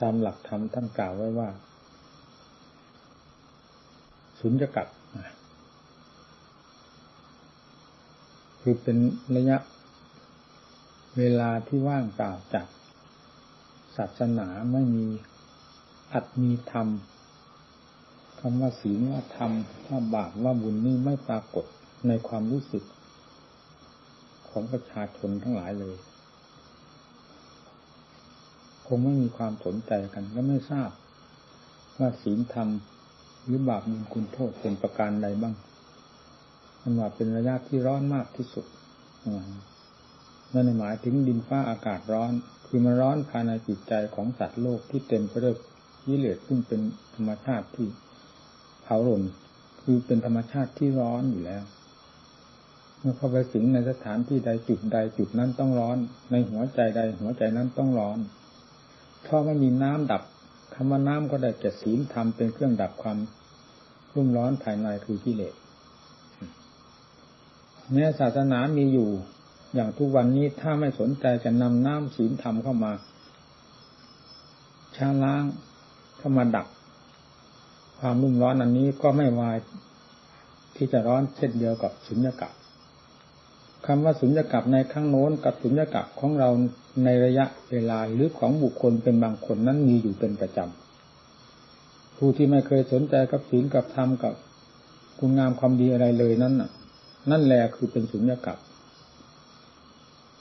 ตามหลักธรรมท่านกล่าวไว้ว่า สุญญกัดคือเป็นระยะเวลาที่ว่างเปล่าจากศาสนาไม่มีอัตมีธรรมคำว่าศีลว่าธรรมว่าบาปว่าบุญนี่ไม่ปรากฏในความรู้สึกของประชาชนทั้งหลายเลย งไม่มีความสนใจกันและไม่ทราบ ว่าศีลธรรมหรือบาปมีคุณโทษเป็นประการใดบ้างมันว่าเป็นระยะที่ร้อนมากที่สุดนั่นหมายถึงดินฟ้าอากาศร้อน คือมันร้อนภายในจิตใจของสัตว์โลกที่เต็มไปด้วยยิเลสซึ่งเป็นธรรมชาติที่เผาหล่นคือเป็นธรรมชาติที่ร้อนอยู่แล้วเมื่อเข้าไปสิงในสถานที่ใดจุดใดจุดนั้นต้องร้อน ในหัวใจใดหัวใจนั้นต้องร้อน เพราะไม่มีน้ำดับคำว่าน้ำก็ได้แก่ศีลธรรมเป็นเครื่องดับความรุ่มร้อนภายในคือกิเลสแม้ศาสนามีอยู่ อย่างทุกวันนี้ถ้าไม่สนใจจะนำน้ำศีลธรรมเข้ามาชาล้างเข้ามาดับ ความรุ่มร้อนอันนี้ก็ไม่วายที่จะร้อนเช่นเดียวกับสุญญากาศ คำว่าสุญญากาศในครั้งโน้นกับสุญญากาศของเราในระยะเวลาหรือของบุคคลเป็นบางคนนั้นมีอยู่เป็นประจำผู้ที่ไม่เคยสนใจกับศีลกับธรรมกับคุณงามความดีอะไรเลยนั้นน่ะ นั่นแหละคือเป็นสุญญากาศ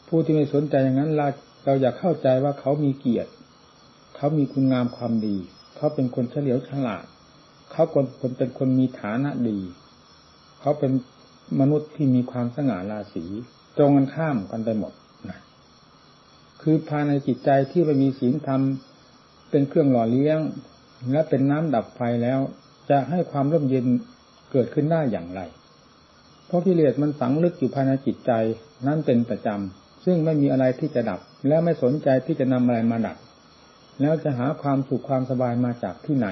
ผู้ที่ไม่สนใจอย่างนั้นเราเราอยากเข้าใจว่าเขามีเกียรติ เขามีคุณงามความดี เขาเป็นคนเฉลียวฉลาด เขาคนคนเป็นคนมีฐานะดี เขาเป็น มนุษย์ที่มีความสง่าราศีตรงกันข้ามกันไปหมดนะคือภายในจิตใจที่ไม่มีศีลธรรมเป็นเครื่องหล่อเลี้ยง และเป็นน้ำดับไฟแล้ว จะให้ความร่มเย็นเกิดขึ้นได้อย่างไร เพราะกิเลสมันฝังลึกอยู่ภายในจิตใจนั่นเป็นประจำซึ่งไม่มีอะไรที่จะดับ และไม่สนใจที่จะนำอะไรมาดับแล้วจะหาความสุขความสบายมาจากที่ไหน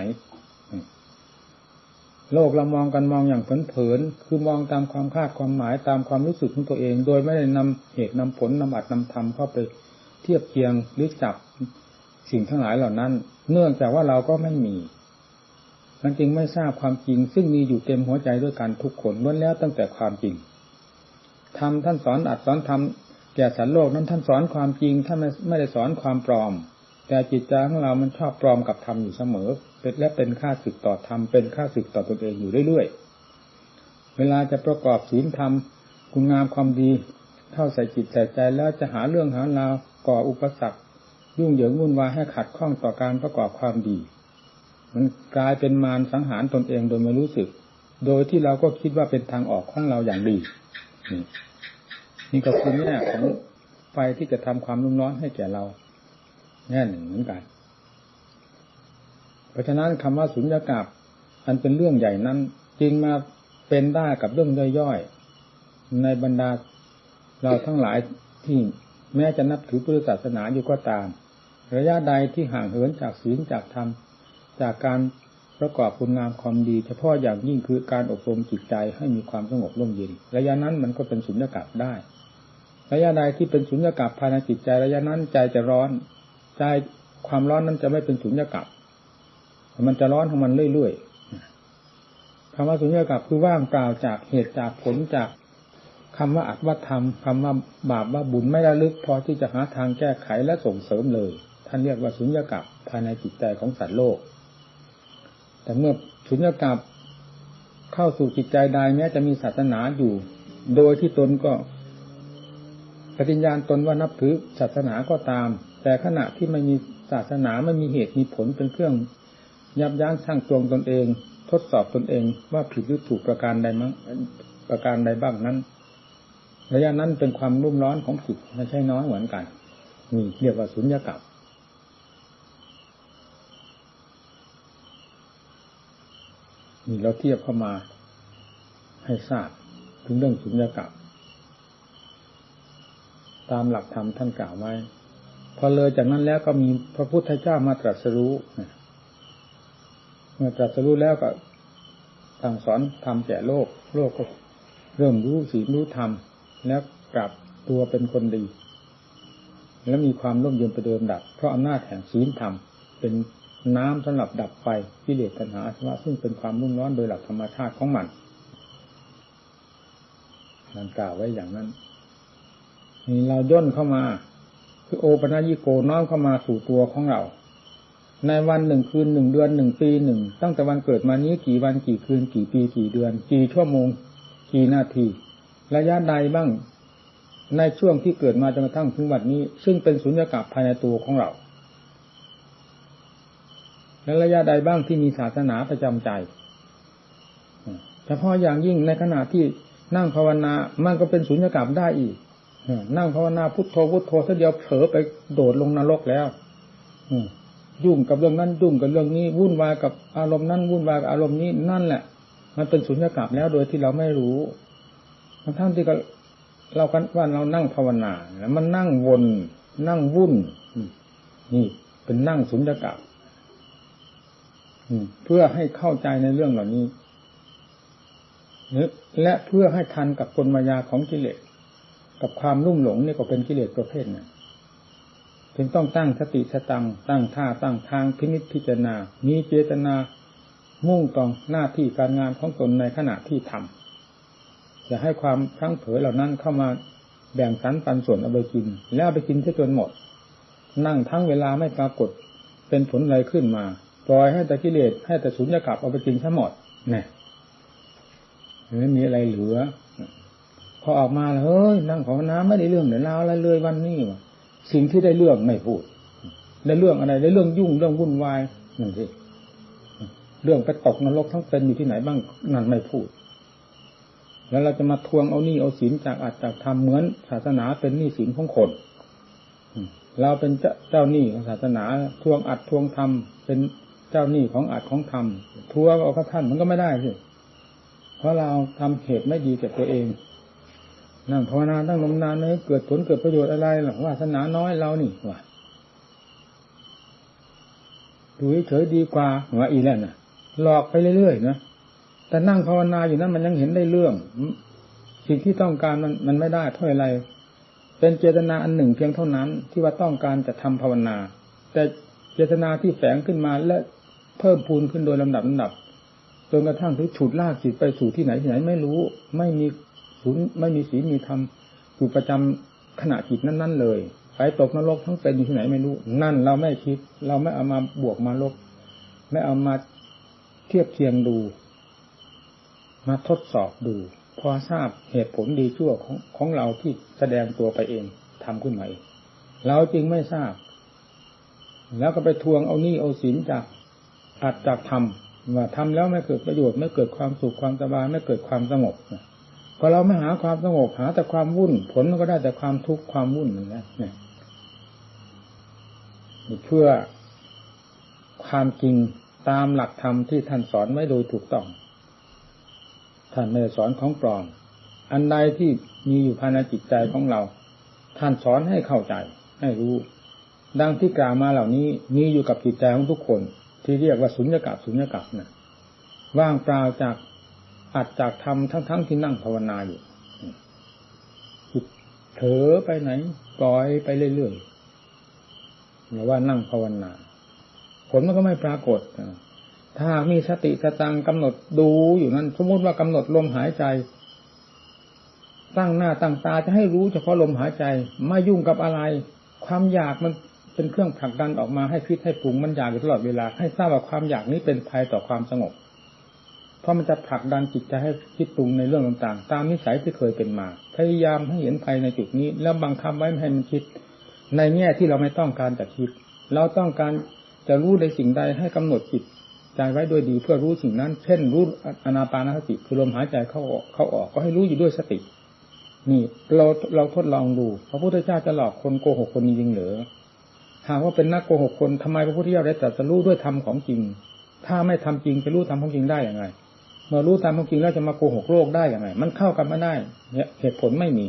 โลกเรามองกันมองอย่างเผินๆคือมองตามความคาดความหมายตามความรู้สึกของตัวเอง โดยไม่ได้นำเหตุนำผลนำอัดนำธรรมเข้าไปเทียบเคียงหรือจับสิ่งทั้งหลายเหล่านั้น เนื่องจากว่าเราก็ไม่มีมันจึงไม่ทราบความจริง ซึ่งมีอยู่เต็มหัวใจด้วยกันทุกคนล้วนแล้วตั้งแต่ความจริงทำท่านสอนอัดสอนทำแก่สัตว์โลกนั้นท่านสอนความจริงท่านไม่ได้สอนความปลอม แต่จิตใจของเรามันชอบปลอมกับธรรมอยู่เสมอเป็นและเป็นค่าศึกต่อธรรมเป็นค่าศึกต่อตนเองอยู่เรื่อยๆ เวลาจะประกอบศีลธรรมคุณงามความดีเข้าใส่จิตใส่ใจแล้วจะหาเรื่องหาราวก่ออุปสรรค ยุ่งเหยิงวุ่นวายให้ขัดข้องต่อการประกอบความดี มันกลายเป็นมารสังหารตนเองโดยไม่รู้สึก โดยที่เราก็คิดว่าเป็นทางออกของเราอย่างดีนี่ก็คือแง่ของไฟที่จะทำความรุ่มร้อนให้แก่เรา แง่หนึ่งเหมือนกัน เพราะฉะนั้นคำว่าสุญญากาศอันเป็นเรื่องใหญ่นั้นจึงมาเป็นได้กับเรื่องย่อยๆในบรรดาเราทั้งหลายที่แม้จะนับถือพุทธศาสนาอยู่ก็ตาม ระยะใดที่ห่างเหินจากศีลจากธรรม จากการประกอบคุณงามความดี เฉพาะอย่างยิ่งคือการอบรมจิตใจให้มีความสงบร่มเย็น ระยะนั้นมันก็เป็นสุญญากาศได้ ระยะใดที่เป็นสุญญากาศภายในจิตใจระยะนั้นใจจะร้อน ใจความร้อนนั้นจะไม่เป็นสุญญากาศมันจะร้อนของมันเรื่อยๆคำว่าสุญญากาศคือว่างเปล่าจากเหตุจากผลจากคำว่าอัตว่าธรรมคำว่าบาปว่าบุญไม่ระลึกพอที่จะหาทางแก้ไขและส่งเสริมเลย ท่านเรียกว่าสุญญากาศภายในจิตใจของสัตว์โลก แต่เมื่อสุญญากาศเข้าสู่จิตใจใดแม้จะมีศาสนาอยู่ โดยที่ตนก็ปฏิญญาณตนว่านับถือศาสนาก็ตาม แต่ขณะที่ไม่มีศาสนาไม่มีเหตุมีผลเป็นเครื่อง ยับยั้งชั่งตวงตนเอง ทดสอบตนเองว่าผิดหรือถูกประการใดมั้งประการใดบ้างนั้นระยะนั้นเป็นความรุ่มร้อนของจิตไม่ใช่น้อยเหมือนกันนี่เรียกว่าสุญญากาศนี่เราเทียบเข้ามาให้ทราบถึงเรื่องสุญญากาศตามหลักธรรมท่านกล่าวไว้ พอเลยจากนั้นแล้วก็มีพระพุทธเจ้ามาตรัสรู้เมื่อตรัสรู้แล้วก็สั่งสอนทำแก่โลก โลกก็เริ่มรู้ศีลรู้ธรรม แล้วกลับตัวเป็นคนดี แล้วมีความร่มเย็นไปเดิมดับ เพราะอำนาจแห่งศีลธรรม เป็นน้ำสำหรับดับไฟกิเลสตัณหาอาสวะซึ่งเป็นความรุ่มร้อนโดยหลักธรรมชาติของมันนั่นกล่าวไว้อย่างนั้นนี่เราย่นเข้ามา คือโอปัญญิโกน้อมเข้ามาสู่ตัวของเรา ในวันหนึ่งคืนหนึ่งเดือนหนึ่งปีหนึ่งตั้งแต่วันเกิดมานี้กี่วันกี่คืนกี่ปีกี่เดือน กี่ชั่วโมง กี่นาทีระยะใดบ้าง ในช่วงที่เกิดมาจนกระทั่งถึงวันนี้ ซึ่งเป็นสุญญากาศภายในตัวของเรา และระยะใดบ้างที่มีศาสนาประจำใจเฉพาะอย่างยิ่งในขณะที่นั่งภาวนามันก็เป็นสุญญากาศได้อีก นั่งภาวนาพุทโธพุทโธเสียเดียวเผลอไปโดดลงนรกแล้วยุ่งกับเรื่องนั้นยุ่งกับเรื่องนี้ วุ่นวายกับอารมณ์นั้นวุ่นวายกับอารมณ์นี้นั่นแหละ มันเป็นสุญญากาศแล้วโดยที่เราไม่รู้ทั้งที่ก็เรากันว่าเรานั่งภาวนาแล้วมันนั่งวนนั่งวุ่นนี่เป็นนั่งสุญญากาศเพื่อให้เข้าใจในเรื่องเหล่านี้และเพื่อให้ทันกับกลมายาของกิเลส กับความรุ่มหลงนี่ก็เป็นกิเลสประเภทนึงจึงต้องตั้งสติสตังตั้งท่าตั้งทางพินิจพิจารณา มีเจตนา มุ่งต่อหน้าที่การงานของตนในขณะที่ทำจะให้ความทั้งเผยเหล่านั้นเข้ามาแบ่งสรรปันส่วนเอาไปกิน แล้วไปกินจนหมด นั่งทั้งเวลาไม่ปรากฏเป็นผลอะไรขึ้นมาปล่อยให้แต่กิเลสให้แต่สุญญากาศเอาไปกินซะหมดเนี่ยไม่มีอะไรเหลือ อออกมาแล้วเฮ้ยนั่งขอน้ำไม่ได้เรื่องเดี๋ยวลาวอะไรเลยวันนี้วะสิ่งที่ได้เรื่องไม่พูดได้เรื่องอะไรได้เรื่องยุ่งเรื่องวุ่นวายนั่นสิเรื่องไปตกนรกทั้งเป็นอยู่ที่ไหนบ้างนั่นไม่พูด แล้วเราจะมาทวงเอานี่เอาศีลจากอาจจากทำเหมือนศาสนาเป็นหนี้ศีลของคนเราเป็นเจ้าหนี้ของศาสนาทวงอัดทวงทำเป็นเจ้าหนี้ของอาจของธรรมทัวเอาข้าท่านมันก็ไม่ได้สิเพราะเราทำเหตุไม่ดีแก่ตัวเอง นั่งภาวนาตั้งนมนานเลยเกิดผลเกิดประโยชน์อะไรหรอวาสนาน้อยเรานี่ว่าดูเฉยดีกว่าว่าอีแล้วน่ะหลอกไปเรื่อยๆนะแต่นั่งภาวนาอยู่นั้นมันยังเห็นได้เรื่อง สิ่งที่ต้องการมันมันไม่ได้เท่าไร เป็นเจตนาอันหนึ่งเพียงเท่านั้น ที่ว่าต้องการจะทำภาวนา แต่เจตนาที่แฝงขึ้นมาและเพิ่มพูนขึ้นโดยลำดับลำดับจนกระทั่งถึงฉุดลากจิตไปสู่ที่ไหนที่ไหนไม่รู้ ไม่มี ศูนย์ไม่มีศีลมีธรรมอยู่ประจำขณะจิตนั้น ๆ เลยไปตกนรกทั้งเป็นอยู่ที่ไหนไม่รู้ นั่นเราไม่คิด เราไม่เอามาบวกมาลบ ไม่เอามาเทียบเคียงดู มาทดสอบดู พอทราบเหตุผลดีชั่วของของเราที่แสดงตัวไปเองทำขึ้นมาเองเราจริงไม่ทราบ แล้วก็ไปทวงเอานี่เอาศีลจากอัดจากธรรมว่าทำแล้วไม่เกิดประโยชน์ไม่เกิดความสุขความสบายไม่เกิดความสงบ ก็เราไม่หาความสงบหาแต่ความวุ่น ผลมันก็ได้แต่ความทุกข์ความวุ่นนั่นแหละเนี่ยเพื่อความจริงตามหลักธรรมที่ท่านสอนไว้โดยถูกต้อง ท่านไม่ได้สอนของปลอม อันใดที่มีอยู่ภายในจิตใจของเรา ท่านสอนให้เข้าใจ ให้รู้ ดังที่กล่าวมาเหล่านี้มีอยู่กับจิตใจของทุกคน ที่เรียกว่าสุญญากาศสุญญากาศนะว่างเปล่าจาก อัดจากทำทั้งทั้งที่นั่งภาวนาอยู่เถอไปไหนปล่อยไปเรื่อยๆหรือว่านั่งภาวนา ผลมันก็ไม่ปรากฏถ้ามีสติสตังกำหนดดูอยู่นั้น สมมติว่ากำหนดลมหายใจ ตั้งหน้าตั้งตาจะให้รู้เฉพาะลมหายใจไม่ยุ่งกับอะไร ความอยากมันเป็นเครื่องผลักดันออกมาให้คิดให้ปรุงมันอยากอยู่ตลอดเวลา ให้ทราบว่าความอยากนี้เป็นภัยต่อความสงบ เพราะมันจะผลักดันจิตใจให้คิดปรุงในเรื่องต่างๆ ตามนิสัยที่เคยเป็นมา พยายามให้เห็นภัยในจุดนี้ แล้วบังคับไว้ไม่ให้มันคิด ในแง่ที่เราไม่ต้องการจะคิด เราต้องการจะรู้ในสิ่งใดให้กำหนดจิตใจไว้โดยดีเพื่อรู้สิ่งนั้น เช่นรู้อนาปานสติคือลมหายใจเข้าออกเข้าออกก็ให้รู้อยู่ด้วยสติ นี่เราเราทดลองดูพระพุทธเจ้าจะหลอกคนโกหกคนจริงหรือหากว่าเป็นนักโกหกคนทำไมพระพุทธเจ้าได้ตรัสรู้ด้วยธรรมของจริง ถ้าไม่ทำจริงจะรู้ธรรมของจริงได้อย่างไร เมื่อรู้ตามของจริงแล้วจะมาโกหกโลกได้อย่างไรมันเข้ากันไม่ได้ เนี่ยเหตุผลไม่มี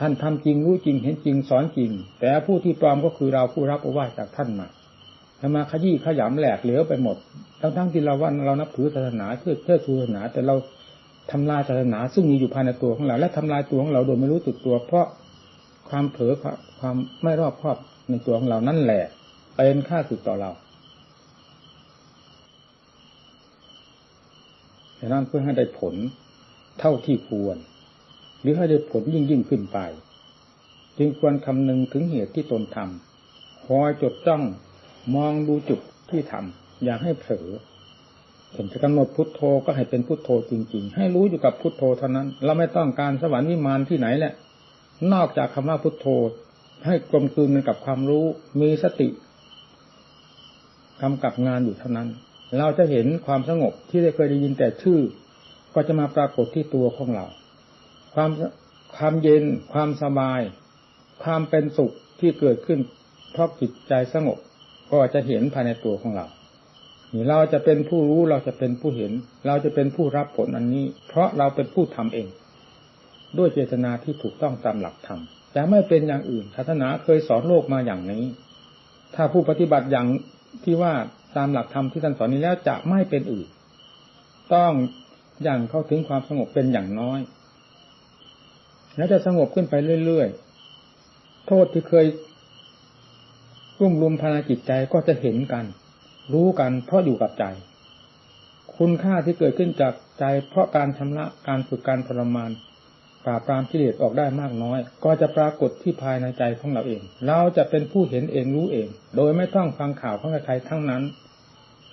ท่านทำจริงรู้จริงเห็นจริงสอนจริง แต่ผู้ที่ปลอมก็คือเราผู้รับอวาจากท่านมาทำมาขยี้ขยำแหลกเหลวไปหมด ทั้งๆที่เราว่าเรานับถือศาสนาเชื่อเชื่อศาสนา แต่เราทำลายศาสนา ซึ่งมีอยู่ภายในตัวของเรา และทำลายตัวของเราโดยไม่รู้สึกตัว เพราะความเผลอความไม่รอบคอบในตัวของเรานั่นแหละเป็นค่าสึกต่อเรา ดังนั้นเพื่อให้ได้ผลเท่าที่ควร หรือให้ได้ผลยิ่งยิ่งขึ้นไป จึงควรคำนึงถึงเหตุที่ตนทำคอยจดจ้องมองดูจุดที่ทำอย่าให้เผลอเห็นจะกำหนดพุทโธก็ให้เป็นพุทโธจริง ๆ ให้รู้อยู่กับพุทโธเท่านั้น เราไม่ต้องการสวรรค์วิมานที่ไหนแหละ นอกจากคำว่าพุทโธ ให้กลมกลืนกับความรู้มีสติกำกับงานอยู่เท่านั้น เราจะเห็นความสงบที่ได้เคยได้ยินแต่ชื่อ ก็จะมาปรากฏที่ตัวของเรา ความความเย็นความสบาย ความเป็นสุขที่เกิดขึ้นเพราะจิตใจสงบ ก็จะเห็นภายในตัวของเราเราจะเป็นผู้รู้เราจะเป็นผู้เห็น เราจะเป็นผู้รับผลอันนี้ เพราะเราเป็นผู้ทำเอง ด้วยเจตนาที่ถูกต้องตามหลักธรรมจะไม่เป็นอย่างอื่นศาสนาเคยสอนโลกมาอย่างนี้ ถ้าผู้ปฏิบัติอย่าง ที่ว่าตามหลักธรรมที่ท่านสอนนี้แล้วจะไม่เป็นอื่น ต้องอย่างเข้าถึงความสงบเป็นอย่างน้อย แล้วจะสงบขึ้นไปเรื่อยๆ โทษที่เคยรุ่มรุมภายในจิตใจก็จะเห็นกัน รู้กันเพราะอยู่กับใจ คุณค่าที่เกิดขึ้นจากใจเพราะการชำระการฝึกการทรมาน ปราบปรามกิเลสออกได้มากน้อย ก็จะปรากฏที่ภายในใจของเราเอง เราจะเป็นผู้เห็นเองรู้เอง โดยไม่ต้องฟังข่าวของใครทั้งนั้น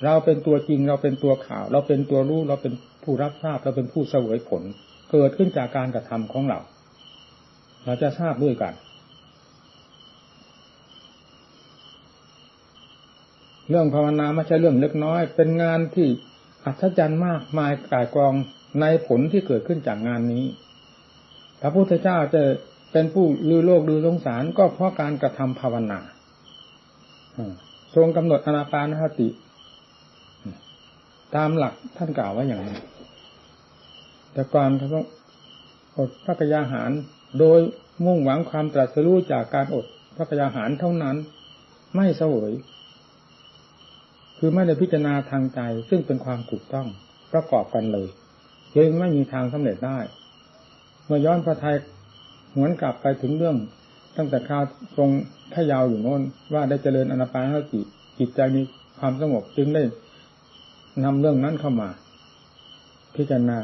เราเป็นตัวจริงเราเป็นตัวข่าว เราเป็นตัวรู้เราเป็นผู้รับทราบเราเป็นผู้เสวยผล เกิดขึ้นจากการกระทำของเรา เราจะทราบด้วยกัน เรื่องภาวนาไม่ใช่เรื่องเล็กน้อย เป็นงานที่อัศจรรย์มากมายกายกองในผลที่เกิดขึ้นจากงานนี้ พระพุทธเจ้าจะเป็นผู้ลือโลกลือสงสารก็เพราะการกระทำภาวนาทรงกำหนดอนาปานสติ ตามหลักท่านกล่าวไว้อย่างนี้ แต่ก่อนท่านต้องอดพระกยาหารโดยมุ่งหวังความตรัสรู้จากการอดพระกยาหารเท่านั้น ไม่เสวยคือไม่ได้พิจารณาทางใจซึ่งเป็นความถูกต้องประกอบกันเลยจึงไม่มีทางสำเร็จได้ เมื่อย้อนพระไทยหวนกลับไปถึงเรื่อง ตั้งแต่คราวทรงพระยาวอยู่โน้นว่าได้เจริญอนาปานสติจิตใจมีความสงบจึงได้นำเรื่องนั้นเข้ามา พิจารณา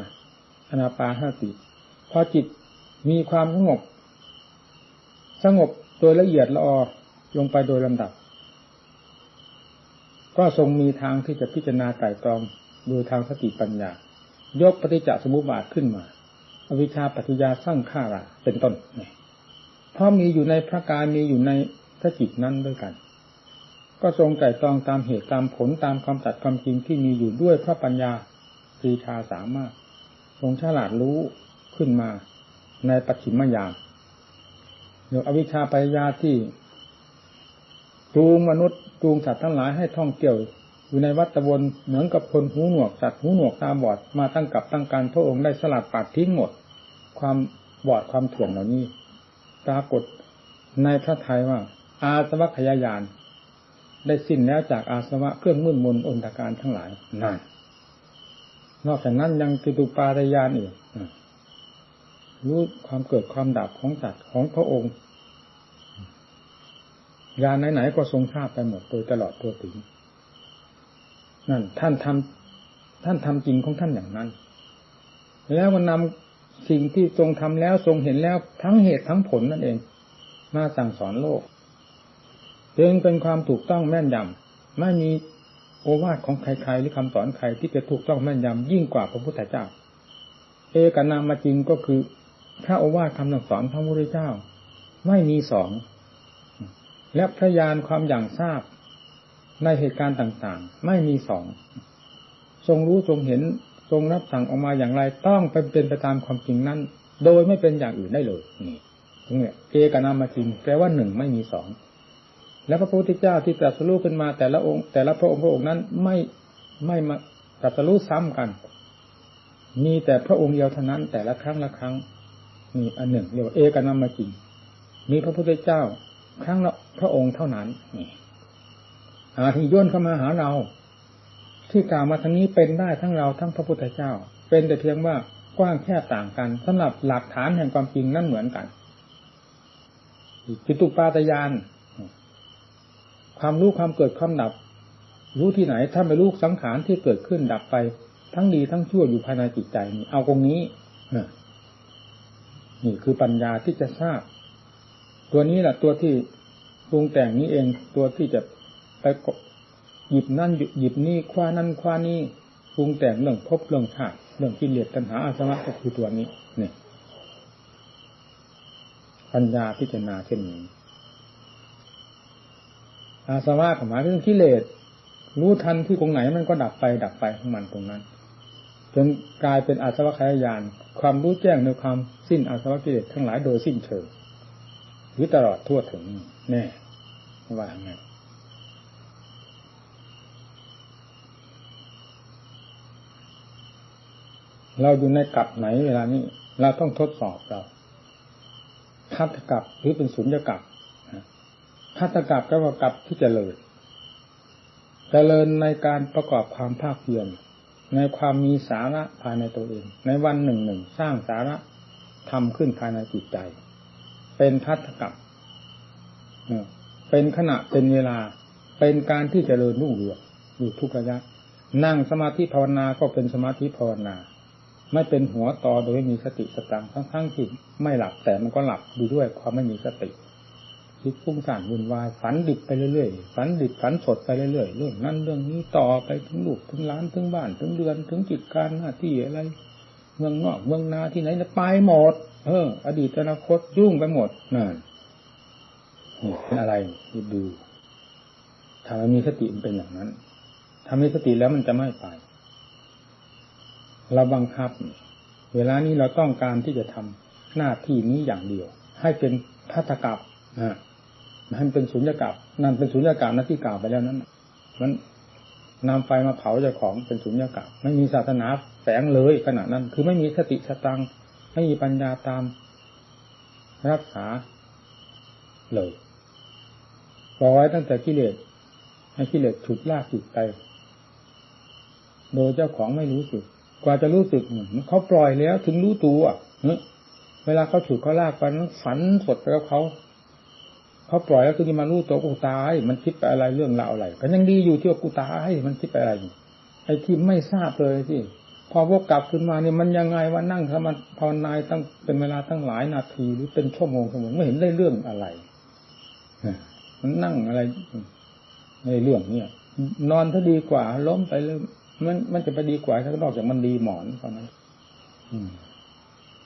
อนาปานสติพอจิตมีความสงบ สงบโดยละเอียดละออลงไปโดยลำดับ ก็ทรงมีทางที่จะพิจารณาไต่ตรอง โดูทางสติปัญญา ยกปฏิจจสมุปบาทขึ้นมา อวิชชาปัจจยาสร้างข้าราเป็นต้นเพราะมีอยู่ในพระกายมีอยู่ในพระจิตนั้นด้วยกัน ก็ทรงไต่ตรองตามเหตุตามผลตามความตัดความจริงที่มีอยู่ด้วยพระปัญญาปรีชาสามารถ ทรงฉลาดรู้ขึ้นมาในปัจฉิมยามเดี๋ยวอวิชชาปัญญาที่จูงมนุษย์จูงสัตว์ทั้งหลายให้ท่องเที่ยวอยู่ในวัฏวนเหมือนกับคนหูหนวกสัตว์หูหนวกตาบอดมาตั้งกับตั้งการพระองค์ได้สลัดปัดทิ้งหมด ความบอดความถ่วงเหล่านี้ปรากฏในพระทัยว่า อาสวัคยายานได้สิ้นแล้วจากอาสวะเครื่องมืดมนอนตการทั้งหลายนั่นนอกจากนั้นยังกิตุปาตยานอีกรู้ความเกิดความดับของสัตว์ของพระองค์ยานไหนๆก็ทรงทราบไปหมดโดยตลอดตัวถึงนั่นท่านทำท่านทำจริงของท่านอย่างนั้น แล้วมันนำ สิ่งที่ทรงทำแล้วทรงเห็นแล้วทั้งเหตุทั้งผลนั่นเอง มาสั่งสอนโลกจึงเป็นความถูกต้องแม่นยำไม่มีโอวาทของใครๆหรือคำสอนใครที่จะถูกต้องแม่นยำยิ่งกว่าพระพุทธเจ้า เอกนามาจริงก็คือพระโอวาทคำสั่งสอนพระพุทธเจ้า ไม่มีสองและพยานความอย่างทราบในเหตุการณ์ต่างๆ ไม่มีสอง ทรงรู้ทรงเห็น ทรงรับสั่งออกมาอย่างไรต้องเป็นเป็นไปตามความจริงนั้น โดยไม่เป็นอย่างอื่นได้เลยนี่ตรงนี้เอกนามจริงแปลว่าหนึ่งไม่มีสองแล้วพระพุทธเจ้าที่ตรัสรู้ขึ้นมาแต่ละองค์ แต่ละพระองค์พระองค์นั้นไม่ไม่มาตรัสรู้ซ้ำกัน มีแต่พระองค์เดียวเท่านั้น แต่ละครั้งละครั้งนี่อันหนึ่งเรียกว่าเอกนามจริงมีพระพุทธเจ้า ครั้งละพระองค์เท่านั้นนี่อาที่ย่นเข้ามาหาเรา ที่กล่าวมาทั้งนี้เป็นได้ทั้งเราทั้งพระพุทธเจ้า เป็นแต่เพียงว่ากว้างแค่ต่างกันสำหรับหลักฐานแห่งความจริงนั่นเหมือนกันจิตุปาตยานคความรู้ความเกิดความดับ รู้ที่ไหน ถ้าไม่รู้สังขารที่เกิดขึ้นดับไป ทั้งดีทั้งชั่วอยู่ภายในจิตใจนี่เอาตรงนี้นี่คือปัญญาที่จะทราบ ตัวนี้แหละตัวที่ปรุงแต่งนี้เองตัวที่จะไป หยิบนั่นหยิบนี่คว้านั่นคว้านี่ปรุงแต่งเรื่องพบเรื่องชาติเรื่องกิเลสตัณหาอาสวะก็คือตัวนี้เนี่ยปัญญาพิจารณาเช่นนี้อาสวะหมายถึงกิเลสรู้ทันที่ตรงไหนมันก็ดับไปดับไปของมันตรงนั้น จนกลายเป็นอาสวะขยายาน ความรู้แจ้งในความสิ้นอาสวะกิเลสทั้งหลายโดยสิ้นเชิงหรือตลอดทั่วถึงแน่ว่าไง เราอยู่ในกับไหนเวลานี้ เราต้องทดสอบเราคัตกับหรือเป็นสุญญกับคัตกับก็ว่ากับที่จเจริญเจริญในการประกอบความภาคเพียรในความมีสาระภายในตัวเอง ในวันหนึ่งหนึ่งสร้างสาระทำขึ้นภายในจิตใจ เป็นทัศกับเป็นขณะเป็นเวลา เป็นการที่จเจริญรุ่งเรืองอยู่ทุกระยะ นั่งสมาธิภาวนาก็เป็นสมาธิภาวนา ไม่เป็นหัวต่อโดยมีสติสตังทั้งๆที่ไม่หลับแต่มันก็หลับดูด้วยความไม่มีสติคิดฟุ้งซ่านวุ่นวายฝันดิบไปเรื่อยๆฝันดิบฝันสดไปเรื่อยๆเรื่องนั้นเรื่องนี้ต่อไปถึงลูกถึงล้านถึงบ้านถึงเดือนถึงจิตการหน้าที่อะไร เมืองนอกเมืองนาที่ไหนจะไปหมด เออ อดีตอนาคตยุ่งไปหมดนั่นเป็นอะไรดูถ้ามันมีสติมันเป็นอย่างนั้นถ้ามีสติแล้วมันจะไม่ไป เราบังคับ เวลานี้เราต้องการที่จะทำหน้าที่นี้อย่างเดียว ให้เป็นพัฒกับนะให้เป็นสุญญากาศนั่นเป็นสุญญากาศนะที่กล่าวไปแล้วนั้นมันนำไฟมาเผาเจ้าของเป็นสุญญากาศไม่มีศาสนาแฝงเลยขณะนั้น คือไม่มีสติสตังไม่มีปัญญาตาม รักษาเลยปล่อยตั้งแต่กิเลสให้กิเลสฉุดลากจิตไป โดยเจ้าของไม่รู้สึก กว่าจะรู้สึกเขาปล่อยแล้ว ถึงรู้ตัวเวลาเขาฉุดเขาลากไปนั้นฝันสดไปกับเขาเขาปล่อยแล้วถึงจะมารู้ตัวกูตาย มันคิดไปอะไรเรื่องราวอะไรก็ยังดีอยู่ที่ว่ากูตายมันคิดไปอะไรไอ้ที่ไม่ทราบเลยที่พอวกกลับขึ้นมาเนี่ยมันยังไงว่านั่งทำมันภาวนาตั้งเป็นเวลาตั้งหลายนาทีหรือเป็นชั่วโมงชั่วโมงไม่เห็นได้เรื่องอะไรมันนั่งอะไรในเรื่องเนี่ยนอนถ้าดีกว่าล้มไปเลย มันมันจะไปดีกว่าถ้านอกจากมันดีหมอนเท่านั้น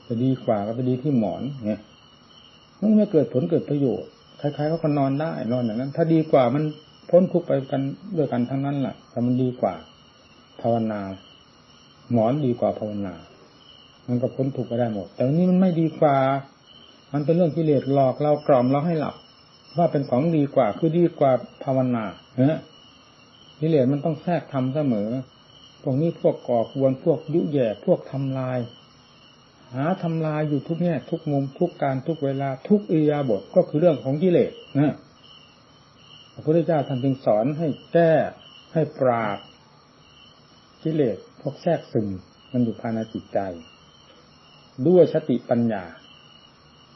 จะดีกว่าก็ไปดีที่หมอนไงมันไม่เกิดผลเกิดประโยชน์คล้ายๆเขาคนนอนได้นอนอย่างนั้น ถ้าดีกว่ามันพ้นทุกไปกันด้วยกันทั้งนั้นแหละแต่มันดีกว่า ภาวนา หมอนดีกว่าภาวนา มันก็พ้นทุกไปได้หมด แต่นี้มันไม่ดีกว่า มันเป็นเรื่องกิเลสหลอกเรากล่อมเราให้หลับ ว่าเป็นของดีกว่า คือดีกว่าภาวนาเนะกิเลสมันต้องแทรกทำเสมอ วกนี้พวกก่อควรพวกยุแย่พวกทำลาย หาทำลายอยู่ทุกแง่ทุกมุมทุกการทุกเวลาทุกอิยาบทก็คือเรื่องของกิเลสนะพระพุทธเจ้าท่านจึงสอนให้แก้ให้ปราบกิเลสพวกแทรกซึมมันอยู่ภายในจิตใจ ด้วยสติปัญญา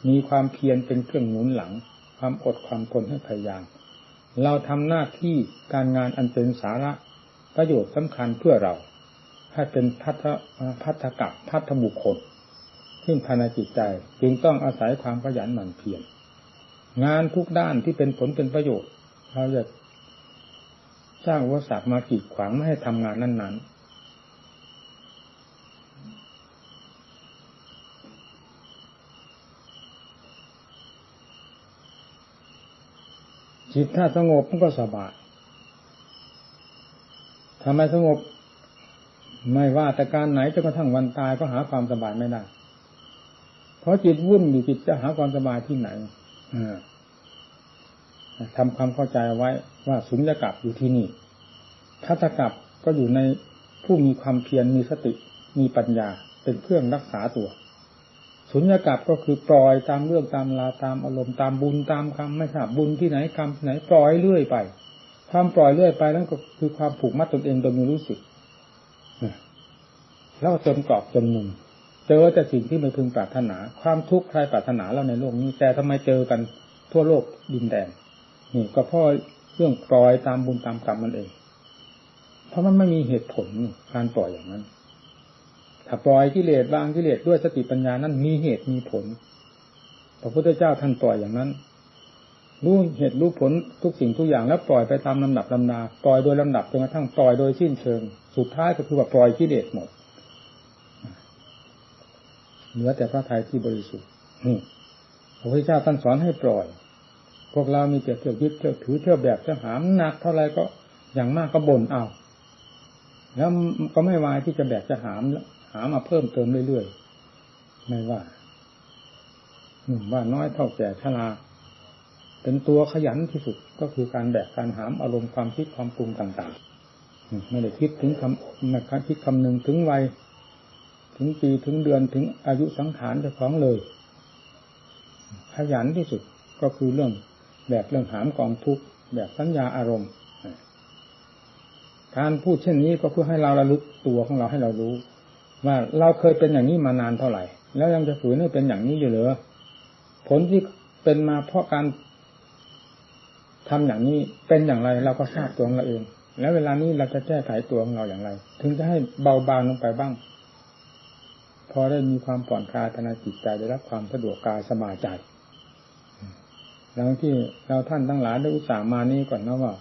มีความเพียรเป็นเครื่องหนุนหลัง ความอดความทนให้พยายาม เราทำหน้าที่การงานอันเป็นสาระ ประโยชน์สำคัญเพื่อเราให้เป็นพัฒพัฒกับพัฒบุคคลขึ้นภายในจิตใจจึงต้องอาศัยความขยันหมั่นเพียร งานทุกด้านที่เป็นผลเป็นประโยชน์ เราจะสร้างวัสดุมากีดขวางไม่ให้ทำงานนั้นๆจิตถ้าสงบมันก็สบาย ทำไมสงบ ไม่ว่าแต่การไหนจนกระทั่งวันตายก็หาความสบายไม่ได้ เพราะจิตวุ่นอยู่จิตจะหาความสบายที่ไหนทำความเข้าใจไว้ว่าสุญญากาศอยู่ที่นี่ทัศกับก็อยู่ในผู้มีความเพียรมีสติมีปัญญาเป็นเครื่องรักษาตัว สุญญากาศก็คือปล่อยตามเรื่องตามลาตามอารมณ์ตามบุญตามคำไม่ทราบบุญที่ไหนคำที่ไหนปล่อยเรื่อยไป ความปล่อยเรื่อยไปนั่นก็คือความผูกมัดตนเองโดยไม่รู้สึกแล้วจนกรอบจนมุมเจอแต่สิ่งที่ไม่พึงปรารถนา ความทุกข์ใครปรารถนาเราในโลกนี้ แต่ทำไมเจอกันทั่วโลกดินแดนนี่ก็เพราะเรื่องปล่อยตามบุญตามกรรมมันเอง เพราะมันไม่มีเหตุผลการปล่อยอย่างนั้น ถ้าปล่อยกิเลสบางกิเลสด้วยสติปัญญานั้นมีเหตุมีผลพระพุทธเจ้าท่านปล่อยอย่างนั้น รู้เหตุรู้ผลทุกสิ่งทุกอย่างแล้วปล่อยไปตามลำดับลำนาปล่อยโดยลำดับจนกระทั่งปล่อยโดยสิ้นเชิง สุดท้ายก็คือว่าปล่อยกิเลสหมดเหลือแต่พระทัยที่บริสุทธิ์นี่พระพุทธเจ้าท่านสอนให้ปล่อย พวกเรามีแต่เที่ยวยึดเที่ยวถือเที่ยวแบบจะหามหนักเท่าไรก็อย่างมากก็บ่นเอา แล้วก็ไม่วายที่จะแบกจะหามหามาเพิ่มเติมเรื่อยๆ ไม่ว่าหนุ่มว่าน้อยเท่าแก่ชรา เป็นตัวขยันที่สุดก็คือการแบกการหามอารมณ์ความคิดความปรุงต่างๆไม่ได้คิดถึงคำไม่คิดคำหนึ่งถึงวัยถึงปีถึงเดือนถึงอายุสังขารเจ้าของเลย ขยันที่สุดก็คือเรื่องแบบเรื่องหามกองทุกแบบสัญญาอารมณ์การพูดเช่นนี้ก็เพื่อให้เราระลึกตัวของเราให้เรารู้ ว่าเราเคยเป็นอย่างนี้มานานเท่าไหร่ แล้วยังจะฝืนให้เป็นอย่างนี้อยู่เหรอผลที่เป็นมาเพราะการ ทำอย่างนี้เป็นอย่างไรเราก็ทราบตัวของเราเอง แล้วเวลานี้เราจะแก้ไขตัวของเราอย่างไร ถึงจะให้เบาบางลงไปบ้าง พอได้มีความผ่อนคลายภายในจิตใจได้รับความสะดวกกายสบายใจหลังที่เราท่านทั้งหลายได้อุตส่าห์มานี้ก่อนนะว่า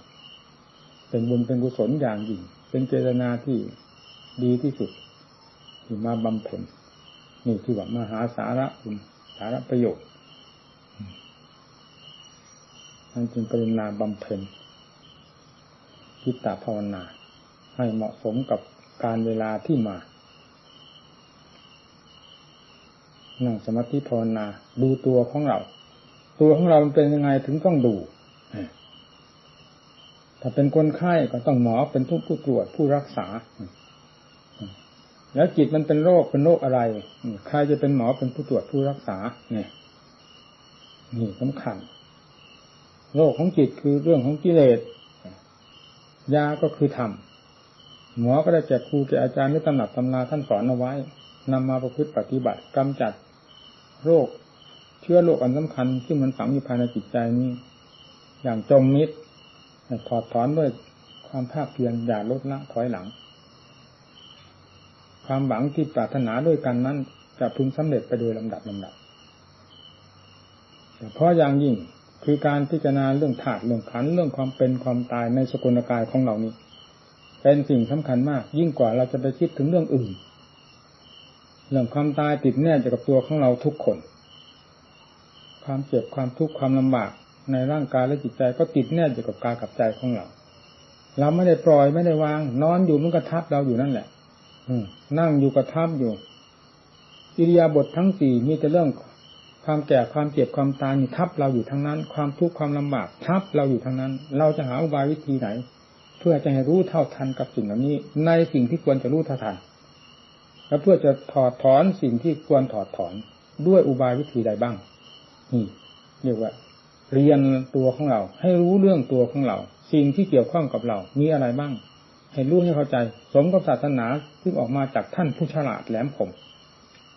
เป็นบุญเป็นกุศลอย่างยิ่ง เป็นเจตนาที่ดีที่สุดที่มาบำเพ็ญนี่คือว่ามหาสาระคุณสาระประโยชน์ นั่นจึงกรุณาบำเพ็ญคิตตภาวนา ให้เหมาะสมกับการเวลาที่มา นั่งสมาธิภาวนา ดูตัวของเรา ตัวของเราเป็นยังไงถึงต้องดู ถ้าเป็นคนไข้ก็ต้องหมอเป็นผู้ผู้ตรวจผู้รักษา แล้วจิตมันเป็นโรคเป็นโรคอะไร ใครจะเป็นหมอเป็นผู้ตรวจผู้รักษา เนี่ยนี่สำคัญ โรคของจิตคือเรื่องของกิเลสยาก็คือธรรมหมอก็ได้แก่ครูแก่อาจารย์ที่ตำหนักตำนาท่านสอนเอาไว้นำมาประพฤติปฏิบัติกำจัด โรค เชื้อโรคอันสำคัญที่มันฝังอยู่ภายในจิตใจนี้ อย่างจมมิดถอดถอนด้วยความภาคเพียรอย่าลดละถอยหลัง ความหวังที่ปรารถนาด้วยกันนั้น จะพึงสำเร็จไปโดยลำดับลำดับเพราะอย่างยิ่ง คือการพิจารณาเรื่องถาดเรื่องขันเรื่องความเป็นความตายในสกุลกายของเรานี้ เป็นสิ่งสำคัญมาก ยิ่งกว่าเราจะไปคิดถึงเรื่องอื่น เรื่องความตายติดแน่อยู่กับตัวของเราทุกคน ความเจ็บความทุกข์ความลำบากในร่างกายและจิตใจก็ติดแน่อยู่กับกายกับใจของเรา เราไม่ได้ปล่อยไม่ได้วาง นอนอยู่มันก็ทับเราอยู่นั่นแหละ อืนั่งอยู่ก็ทับอยู่อิริยาบถททั้งสี่มีแต่เรื่อง ความแก่ความเจ็บความตายนี่ทับเราอยู่ทั้งนั้น ความทุกข์ความลำบากทับเราอยู่ทั้งนั้น เราจะหาอุบายวิธีไหน เพื่อจะให้รู้เท่าทันกับสิ่งเหล่านี้ ในสิ่งที่ควรจะรู้เท่าทันแล้วเพื่อจะถอดถอนสิ่งที่ควรถอดถอนด้วยอุบายวิธีใดบ้างนี่เรียกว่า เรียนตัวของเรา ให้รู้เรื่องตัวของเรา สิ่งที่เกี่ยวข้องกับเรา มีอะไรบ้าง ให้รู้ให้เข้าใจ สมกับศาสนาที่ออกมาจากท่านผู้ฉลาดแหลมคม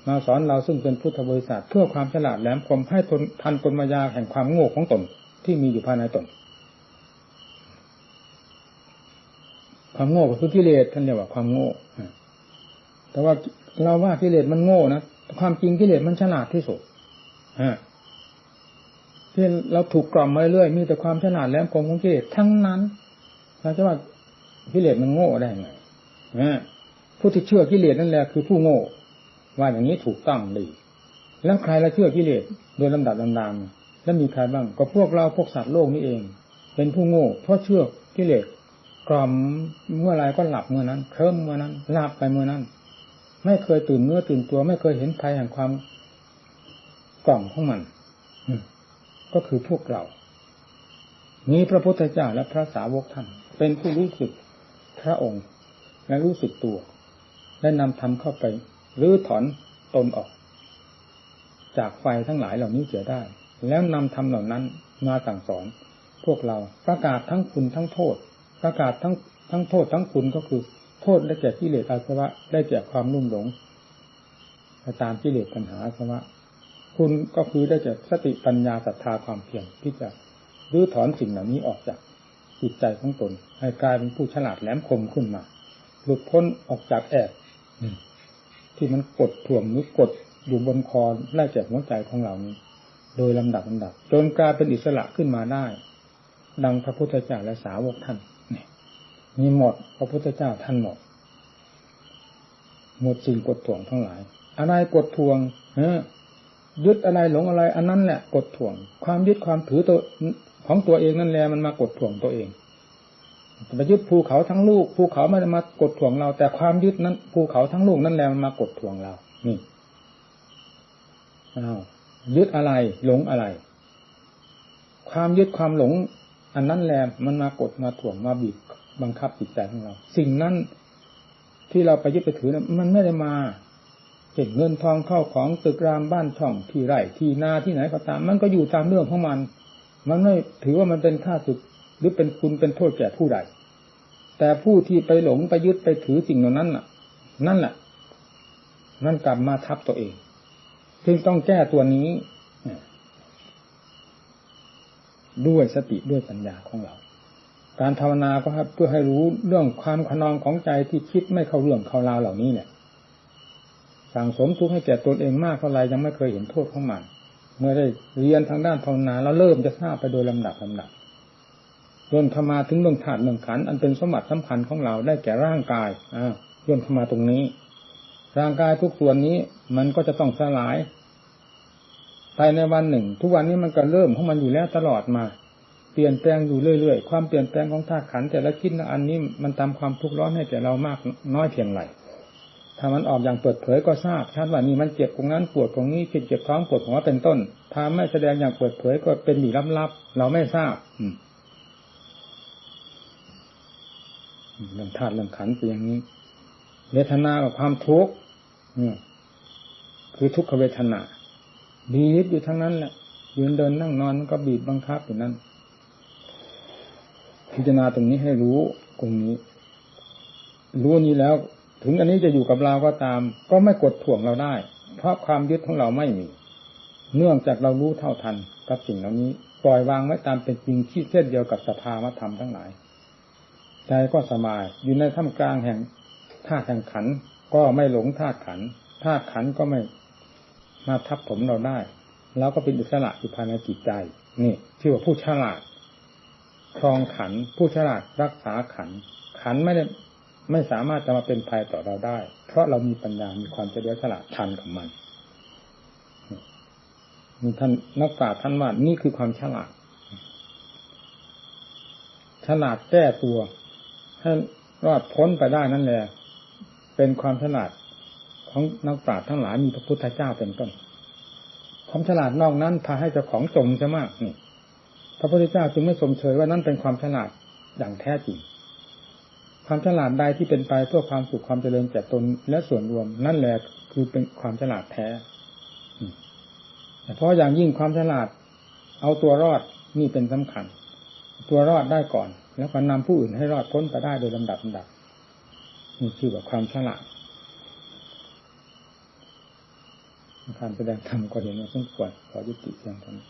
มาสอนเราซึ่งเป็นพุทธบริษัทเพื่อความฉลาดแหลมคมให้ทนทันกลมายาแห่งความโง่ของตนที่มีอยู่ภายในตน ความโง่ก็คือกิเลสท่านเรียกว่าความโง่แต่ว่าเราว่ากิเลสมันโง่นะความจริงกิเลสมันฉลาดที่สุดฮะที่เราถูกกล่อมมาเรื่อยมีแต่ความฉลาดแหลมคมของกิเลสทั้งนั้นเราจะว่ากิเลสมันโง่ได้ไงนะผู้ที่เชื่อกิเลสนั่นแหละคือผู้โง่ ว่าอย่างนี้ถูกต้องดี แล้วใครละเชื่อกิเลสโดยลำดับลำดามแล้วมีใครบ้าง ก็พวกเราพวกสัตว์โลกนี่เอง เป็นผู้โง่เพราะเชื่อกิเลสกล่อมเมื่อไรก็หลับเมื่อนั้นเคลิ้มเมื่อนั้นหลับไปเมื่อนั้น ไม่เคยตื่นเนื้อตื่นตัว ไม่เคยเห็นภัยแห่งความกล่องของมันก็คือพวกเรามีพระพุทธเจ้าและพระสาวกท่าน เป็นผู้รู้สึกพระองค์และรู้สึกตัวได้นำธรรมเข้าไป หรือถอนตนออก จากไฟทั้งหลายเหล่านี้เสียได้ แล้วนำธรรมเหล่านั้นมาสั่งสอน พวกเราประกาศทั้งคุณทั้งโทษ ประกาศทั้งทั้งโทษทั้งคุณก็คือ โทษได้แก่กิเลสอาสวะ ได้แก่ความนุ่มหลงตามกิเลสปัญหาอาสวะ คุณก็คือได้แก่สติปัญญาศรัทธาความเพียรที่จะรื้อถอนสิ่งเหล่านี้ออกจากจิตใจของตนให้กลายเป็นผู้ฉลาดแหลมคมขึ้นมา หลุดพ้นออกจากแอบ ที่มันกดถ่วงหรือกดอยู่บนคอไล่จากหัวใจของเรานี้ โดยลำดับลำดับ จนกลายเป็นอิสระขึ้นมาได้ ดังพระพุทธเจ้าและสาวกท่านนี่มีหมดพระพุทธเจ้าท่านหมดหมดสิ่งกดถ่วงทั้งหลาย อะไรกดถ่วงเอยึดอะไรหลงอะไร อันนั้นแหละกดถ่วง ความยึดความถือตัวของตัวเองนั่นแหละมันมากดถ่วงตัวเอง ไปยึดภูเขาทั้งลูกภูเขาไม่ได้มากดถ่วงเรา แต่ความยึดนั้นภูเขาทั้งลูกนั่นแหละมันมากดถ่วงเรา นี่อ้าวยึดอะไรหลงอะไร ความยึดความหลง อันนั้นแหละมันมากดมาถ่วงมาบีบบังคับจิตใจของเรา สิ่งนั้นที่เราไปยึดไปถือนั้นมันไม่ได้มาเห็นเงินทองเข้าของตึกรามบ้านช่องที่ไร่ที่นาที่ไหนก็ตาม มันก็อยู่ตามเรื่องของมัน มันไม่ถือว่ามันเป็นค่าสุด หรือเป็นคุณเป็นโทษแก่ผู้ใด แต่ผู้ที่ไปหลงไปยึดไปถือสิ่งเหล่านั้นน่ะ นั่นแหละนั่นกลับมาทับตัวเองจึงต้องแก้ตัวนี้ ด้วยสติด้วยปัญญาของเรา การภาวนาก็เพื่อให้รู้เรื่องความขนองของใจที่คิดไม่เข้าเรื่องเข้าราวเหล่านี้เนี่ยสั่งสมทุกข์ให้แก่ตนเองมากเท่าไรยังไม่เคยเห็นโทษของมัน เมื่อได้เรียนทางด้านภาวนาแล้วเริ่มจะทราบไปโดยลำดับลำดับ จนเข้ามาถึงเรื่องธาตุเรื่องขันอันเป็นสมบัติสำคัญของเราได้แก่ร่างกายอ่าจนเข้ามาตรงนี้ ร่างกายทุกส่วนนี้มันก็จะต้องสลายภายในวันหนึ่ง ทุกวันนี้มันก็เริ่มของมันอยู่แล้วตลอดมา เปลี่ยนแปลงอยู่เรื่อยๆ ความเปลี่ยนแปลงของธาตุขันแต่ละชิ้นะอันนี้มันทำความทุกข์ร้อนให้แก่เรามากน้อยเพียงไรถ้ามันออกอย่างเปิดเผยก็ทราบชัดว่านี่มันเจ็บตรงนั้นปวดตรงนี้เจ็บท้องปวดหัวเป็นต้นถ้าไม่แสดงอย่างเปิดเผยก็เป็นหนีลับๆเราไม่ทราบ อืม เรื่องธาตุเรื่องขันเป็นอย่างนี้ เวทนากับความทุกข์คือทุกขเวทนาบีบอยู่ทั้งนั้นแหละยืนเดินนั่งนอนมันก็บีบบังคับอยู่นั่นพิจารณาตรงนี้ให้รู้ตรงนี้ รู้นี้แล้ว ถึงอันนี้จะอยู่กับเราก็ตาม ก็ไม่กดถ่วงเราได้ เพราะความยึดของเราไม่มี เนื่องจากเรารู้เท่าทันกับสิ่งเหล่านี้ ปล่อยวางไว้ตามเป็นจริงที่เช่นเดียวกับสภาวธรรมทั้งหลาย ใจก็สบาย อยู่ในท่ามกลางแห่งธาตุแห่งขัน ก็ไม่หลงธาตุขันธาตุขันก็ไม่มาทับผมเราได้เราก็เป็นอิสระอยู่ภายในจิตใจ นี่ที่อว่าผู้ฉลาดครองขันผู้ฉลาดรักษาขัน ขันไม่ได้ไม่สามารถจะมาเป็นภัยต่อเราได้ เพราะเรามีปัญญา มีความเฉลียวฉลาดทันกับมันมีท่านนักปราชญ์ท่านว่านี่คือความฉลาด ฉลาดแก้ตัว ให้รอดพ้นไปได้นั่นแหละเป็นความฉลาดของนักปราชญ์ทั้งหลายมีพระพุทธเจ้าเป็นต้นความฉลาดนอกนั้นพาให้เจ้าของจมจะมากนี่พระพุทธเจ้าจึงไม่สมเชยว่านั่นเป็นความฉลาดอย่างแท้จริงความฉลาดใดที่เป็นไปเพื่อความสุขความเจริญแก่ตนและส่วนรวม นั่นแหละคือเป็นความฉลาดแท้เพราะอย่างยิ่งความฉลาด เอาตัวรอดนี่เป็นสำคัญ ตัวรอดได้ก่อน แล้วก็นำผู้อื่นให้รอดพ้นไปได้โดยลำดับลำดับนี่คือแบบความฉลาดการแสดงธรรมก็เห็นว่าสมควรขอยุติเพียงเท่านี้